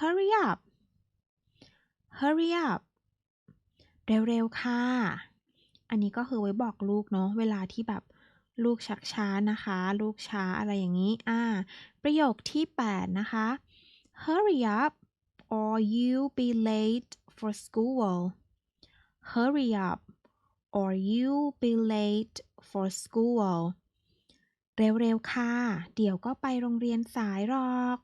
hurry up hurry up เร็วๆ ค่ะ อันนี้ก็คือไว้บอกลูกเนาะ เวลาที่แบบลูกชักช้านะคะ ลูกช้าอะไรอย่างนี้ อ่า ประโยคที่ 8 นะคะ hurry up or you'll be late for school hurry up or you'll be late for school เร็วๆ ค่ะ เดี๋ยวก็ไปโรงเรียนสายหรอก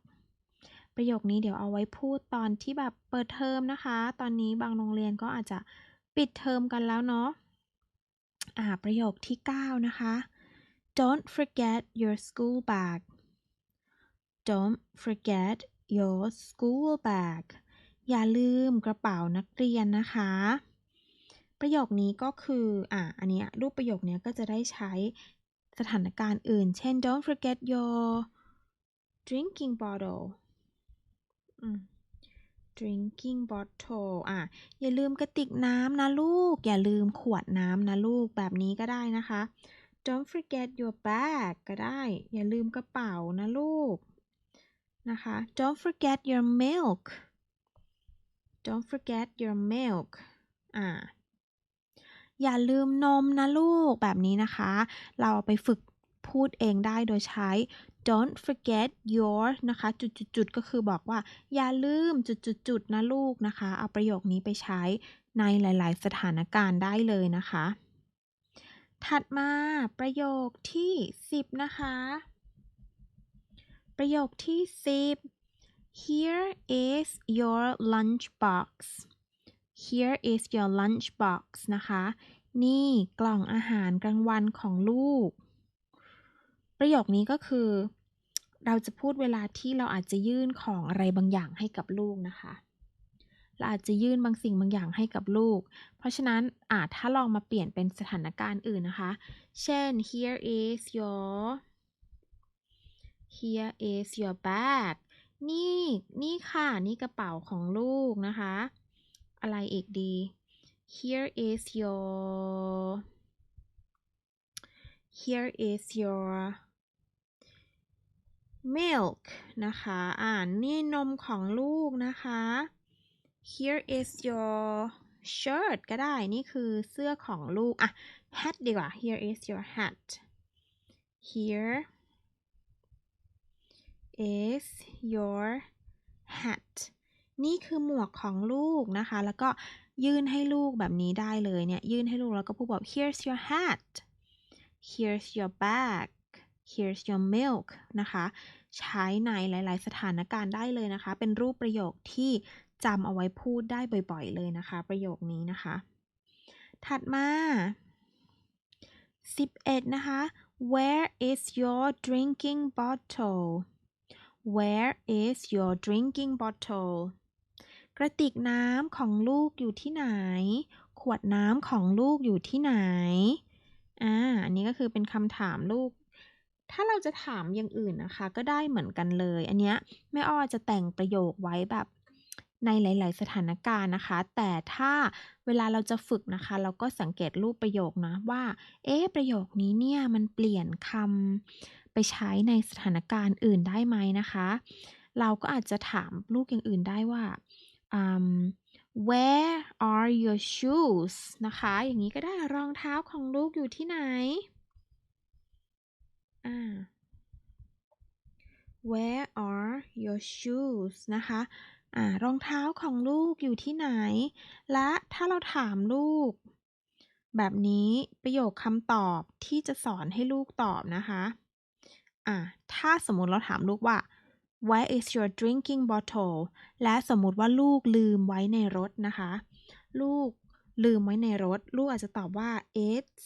ประโยคนี้เดี๋ยวเอาไว้พูดตอนที่แบบเปิดเทอมนะคะ ตอนนี้บางโรงเรียนก็อาจจะปิดเทอมกันแล้วเนาะอ่าประโยคที่ 9 นะคะ Don't forget your school bag Don't forget your school bag อย่าลืมกระเป๋านักเรียนนะคะ ประโยคนี้ก็คือ อ่าอันนี้รูปประโยคนี้ก็จะได้ใช้สถานการณ์อื่น เช่น don't forget your drinking bottle drinking bottle อะ อย่าลืมกระติกน้ำนะลูก อย่าลืมขวดน้ำนะลูก แบบนี้ก็ได้นะคะ don't forget your bag ก็ได้ อย่าลืมกระเป๋านะลูก นะคะ don't forget your milk don't forget your milk อ่า อย่าลืมนมนะลูก แบบนี้นะคะ เราไปฝึกพูดเองได้โดยใช้ don't forget your นะคะจุดๆก็คือบอกว่า อย่าลืมจุดๆนะลูกนะคะ เอาประโยคนี้ไปใช้ในหลาย ๆ สถานการณ์ได้เลยนะคะ ถัดมาประโยคที่ 10 นะคะ ประโยคที่ 10 here is your lunch box here is your lunch box นะคะ นี่กล่องอาหารกลางวันของลูก ประโยคนี้ก็คือ เราจะพูดเวลาที่เราอาจจะยื่นของอะไรบางอย่างให้กับลูกนะคะเราอาจจะยื่นบางสิ่งบางอย่างให้กับลูก เพราะฉะนั้นอาจถ้าลองมาเปลี่ยนเป็นสถานการณ์อื่นนะคะ เช่น here is your here is your bag นี่นี่ค่ะ นี่กระเป๋าของลูกนะคะ อะไรอีกดี here is your here is your milk นะคะ อ่านนี่นมของลูกนะคะ here is your shirt ก็ได้ นี่คือเสื้อของลูก อะ hat ดีกว่า here is your hat here is your hat นี่คือหมวกของลูกนะคะ แล้วก็ยื่นให้ลูกแบบนี้ได้เลยเนี่ย ยื่นให้ลูกแล้วก็พูดแบบ here's your hat here's your bag here's your milk นะคะ ใช้ในหลาย ๆ สถานการณ์ได้เลยนะคะ เป็นรูปประโยคที่จำเอาไว้พูดได้บ่อย ๆ เลยนะคะ ประโยคนี้นะคะ ถัดมา 11 นะคะ where is your drinking bottle where is your drinking bottle กระติกน้ำของลูกอยู่ที่ไหน ขวดน้ำของลูกอยู่ที่ไหน อ่า อันนี้ก็คือเป็นคำถามลูก ถ้าเราจะถามอย่างอื่นนะคะ ก็ได้เหมือนกันเลย อันเนี้ยแม่อ้อจะแต่งประโยคไว้แบบในหลาย ๆ สถานการณ์นะคะ แต่ถ้าเวลาเราจะฝึกนะคะ เราก็สังเกตรูปประโยคนะว่า เอ๊ประโยคนี้เนี่ยมันเปลี่ยนคำไปใช้ในสถานการณ์อื่นได้ไหมนะคะ เราก็อาจจะถามลูกอย่างอื่นได้ว่า um, where are your shoes นะคะ อย่างนี้ก็ได้รองเท้าของลูกอยู่ที่ไหน Where are your shoes นะคะอ่ารองเท้าของลูกอยู่ที่ไหน และถ้าเราถามลูก แบบนี้ประโยคคำตอบที่จะสอนให้ลูกตอบนะคะอ่าถ้าสมมติเราถามลูกว่า Where is your drinking bottle และสมมติว่าลูกลืมไว้ในรถนะคะ ลูกลืมไว้ในรถ ลูกอาจจะตอบว่า it's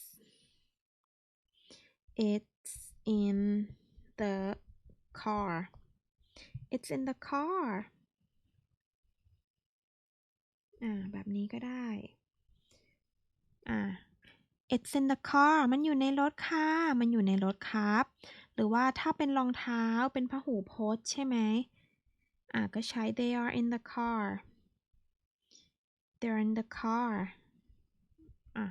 it's in the car it's in the car อ่าแบบนี้ก็ได้ อ่า it's in the car มันอยู่ในรถค่ะ มันอยู่ในรถครับ หรือว่าถ้าเป็นรองเท้าเป็นผ้าหูพจน์ใช่ไหมอ่าก็ใช้ they are in the car they're in the car อะ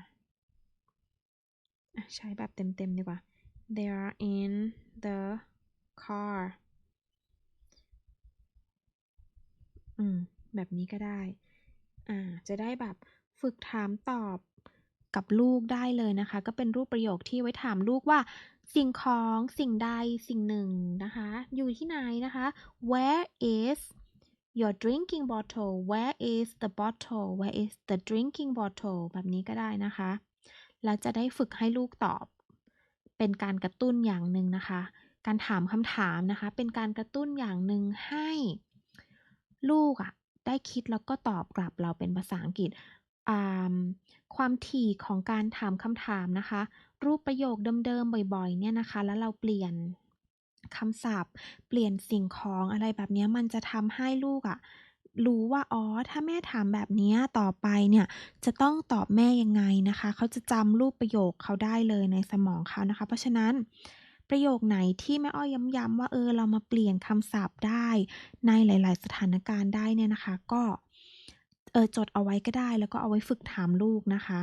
ใช้แบบเต็มๆดีกว่า they are in the car อืม แบบนี้ก็ได้ อ่า จะได้แบบฝึกถามตอบกับลูกได้เลยนะคะ ก็เป็นรูปประโยคที่ไว้ถามลูกว่า สิ่งของสิ่งใดสิ่งหนึ่งนะคะ อยู่ที่ไหนนะคะ Where is your drinking bottle Where is the bottle Where is the drinking bottle แบบนี้ก็ได้นะคะ แล้วจะได้ฝึกให้ลูกตอบ เป็นการกระตุ้นอย่างหนึ่งนะคะ การถามคำถามนะคะ เป็นการกระตุ้นอย่างหนึ่งให้ ลูกอะได้คิดแล้วก็ตอบกลับเราเป็นภาษาอังกฤษความถี่ของการถามคำถามนะคะ รูปประโยคเดิมๆบ่อยๆเนี่ยนะคะ แล้วเราเปลี่ยนคำศัพท์ เปลี่ยนสิ่งของอะไรแบบนี้มันจะทำให้ลูกอะ รู้ว่าอ๋อถ้าแม่ถามแบบนี้ต่อไปเนี่ยจะต้องตอบแม่ยังไงนะคะ เขาจะจำรูปประโยคเขาได้เลยในสมองเขานะคะ เพราะฉะนั้นประโยคไหนที่แม่อ้อยย้ำๆว่าเออเรามาเปลี่ยนคำศัพท์ได้ในหลาย ๆ สถานการณ์ได้เนี่ยนะคะ ก็เออจดเอาไว้ก็ได้ แล้วก็เอาไว้ฝึกถามลูกนะคะ